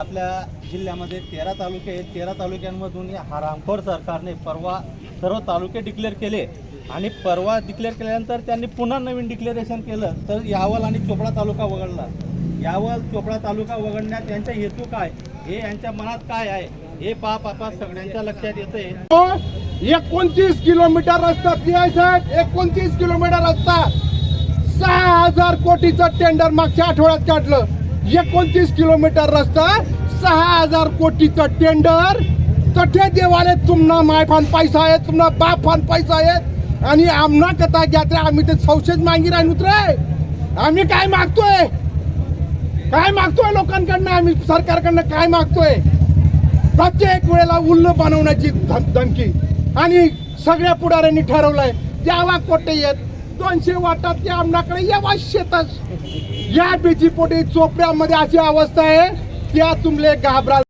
आपल्या जिल्ह्यामध्ये तेरा तालुके आहेत. तेरा तालुक्यांमधून हा हरामखोर सरकारने परवा सर्व तालुके डिक्लेअर केले. आणि परवा डिक्लेअर केल्यानंतर त्यांनी पुन्हा नवीन डिक्लेरेशन केलं. तर यावल आणि चोपडा तालुका वगळला. यावल चोपडा तालुका वगळण्यात यांचा हेतू काय? हे यांच्या मनात काय आहे? हे पाप आपा सगळ्यांच्या लक्षात येते एकोणतीस किलोमीटर रस्ता साहेब एकोणतीस किलोमीटर रस्ता. सहा हजार कोटीचं टेंडर मागच्या आठवड्यात काढलं. एकोणतीस किलोमीटर रस्ता सहा हजार कोटीचं टेंडर कठे देवाले तुमना मायफान पैसा आहे तुम्हाला बाप फान पैसा आहे आणि आमना कथा घ्या ते आम्ही ते सौशेज मागी राहील रे. आम्ही काय मागतोय? काय मागतोय लोकांकडनं? आम्ही सरकारकडनं काय मागतोय? प्रत्येक वेळेला उल्ल बनवण्याची धमकी आणि सगळ्या पुढाऱ्यांनी ठरवलंय द्यावा कोटे येत दोनशे वाटात की आमनाकडे यावा शेतच या बीची पोटी चोपड्यामध्ये अशी अवस्था आहे त्या तुमले घाबरा